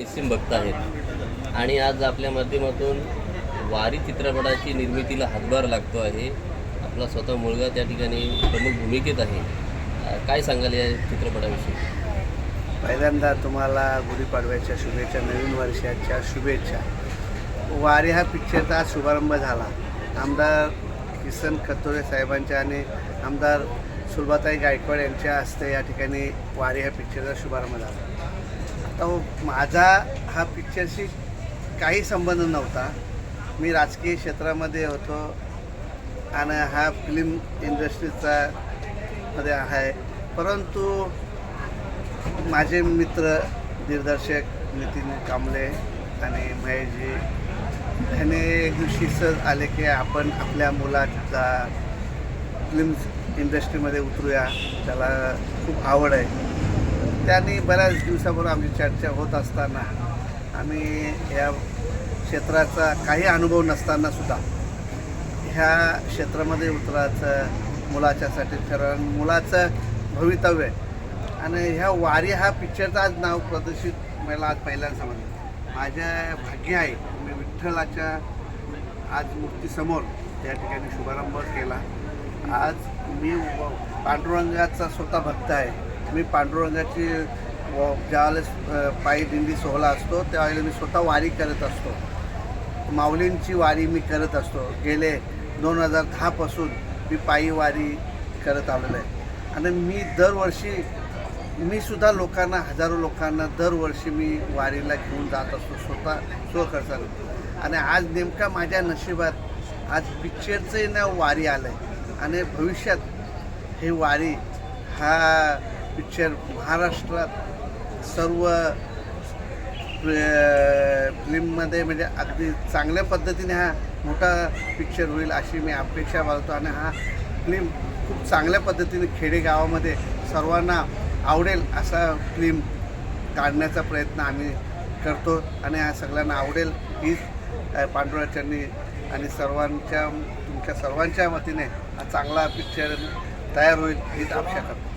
निस्सिम भक्त आहेत. आणि आज आपल्या माध्यमातून वारी चित्रपटाची निर्मितीला हातभार लागतो आहे. आपला स्वतः मुलगा त्या ठिकाणी प्रमुख भूमिकेत आहे. काय सांगाल या चित्रपटाविषयी? पहिल्यांदा तुम्हाला गुढीपाडव्याच्या शुभेच्छा नवीन वर्षाच्या शुभेच्छा. वारी हा पिक्चरचा आज शुभारंभ झाला. आमदार किसन खतोरे साहेबांच्या आणि आमदार सुलभाताई गायकवाड यांच्या हस्ते या ठिकाणी वारी ह्या पिक्चरचा शुभारंभ झाला. हो, माझा हा पिक्चरशी काही संबंध नव्हता. मी राजकीय क्षेत्रामध्ये होतो आणि हा फिल्म इंडस्ट्रीचा मध्ये आहे. परंतु माझे मित्र दिग्दर्शक नितीन कांबळे आणि महेशजी ह्याने एक दिवशी सहज आले की आपण आपल्या मुलाचा फिल्म इंडस्ट्रीमध्ये उतरूया. त्याला खूप आवड आहे. त्यांनी बऱ्याच दिवसापूर्वी आमची चर्चा होत असताना आम्ही या क्षेत्राचा काही अनुभव नसताना सुद्धा ह्या क्षेत्रामध्ये उतरायचं मुलाच्यासाठी ठरवलं मुलाचं भवितव्य आणि ह्या वारी हा पिक्चरचं आज नाव प्रदर्शित मला आज पहिल्यांदा समजलं. माझ्या भाग्य आहे मी विठ्ठलाच्या आज मूर्तीसमोर त्या ठिकाणी शुभारंभ केला. आज मी पांडुरंगाचा स्वतः भक्त आहे. मी पांडुरंगाची व- ज्यावेळेस पायी दिंडी सोहळा असतो त्यावेळेला मी स्वतः वारी करत असतो. माऊलींची वारी मी करत असतो. गेले दोन हजार दहापासून मी पायी वारी करत आलेलो आहे. आणि मी दरवर्षी मी सुद्धा लोकांना हजारो लोकांना दरवर्षी मी वारीला घेऊन जात असतो स्वतः स्वखर्चाने. आणि आज नेमका माझ्या नशिबात आज पिक्चरचं ना वारी आलं आहे आणि भविष्यात हे वारी हा पिक्चर महाराष्ट्रात सर्व फिल्ममध्ये म्हणजे अगदी चांगल्या पद्धतीने हा मोठा पिक्चर होईल अशी मी अपेक्षा बाळगतो. आणि हा फिल्म खूप चांगल्या पद्धतीने खेडेगावामध्ये सर्वांना आवडेल असा फिल्म काढण्याचा प्रयत्न आम्ही करतो. आणि हा सगळ्यांना आवडेल हीच अ, आणि सर्वांच्या तुमच्या सर्वांच्या वतीने हा चांगला पिक्चर तयार होईल हीच अपेक्षा करतो.